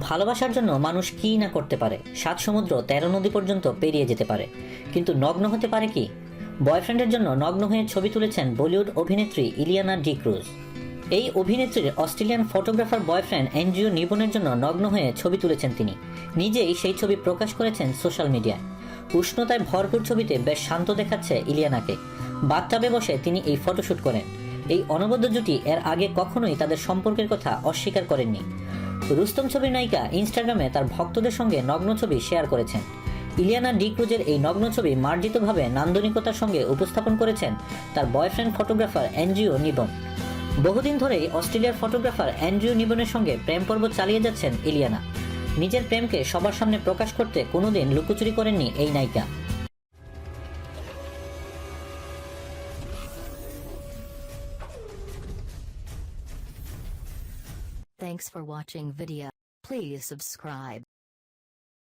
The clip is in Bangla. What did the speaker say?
ভালোবাসার জন্য মানুষ কি না করতে পারে? সাত সমুদ্র, তেরো নদী পর্যন্ত পেরিয়ে যেতে পারে। কিন্তু নগ্ন হতে পারে কি? বয়ফ্রেন্ডের জন্য নগ্ন হয়ে ছবি তুলেছেন বলিউড অভিনেত্রী ইলিয়ানা ডি ক্রুজ। এই অভিনেত্রীর অস্ট্রেলিয়ান ফটোগ্রাফার বয়ফ্রেন্ড এনজিও নিবনের জন্য নগ্ন হয়ে ছবি তুলেছেন তিনি। নিজেই সেই ছবি প্রকাশ করেছেন সোশ্যাল মিডিয়ায়। উষ্ণতায় ভরপুর ছবিতে বেশ শান্ত দেখাচ্ছে ইলিয়ানাকে। বাথটাবে বসে তিনি এই ফটোশ্যুট করেন। এই অনবদ্য জুটি এর আগে কখনোই তাদের সম্পর্কের কথা অস্বীকার করেননি। রুস্তম ছবির নায়িকা ইনস্টাগ্রামে তার ভক্তদের সঙ্গে নগ্ন ছবি শেয়ার করেছেন। ইলিয়ানা ডি ক্রুজের এই নগ্ন ছবি মার্জিতভাবে নান্দনিকতার সঙ্গে উপস্থাপন করেছেন তার বয়ফ্রেন্ড ফটোগ্রাফার এনজিও নিবন। বহুদিন ধরেই অস্ট্রেলিয়ার ফটোগ্রাফার অ্যান্ড্রিউ নিবনের সঙ্গে প্রেম পর্ব চালিয়ে যাচ্ছেন ইলিয়ানা। নিজের প্রেমকে সবার সামনে প্রকাশ করতে কোনোদিন লুকোচুরি করেননি এই নায়িকা। Thanks for watching video. Please subscribe.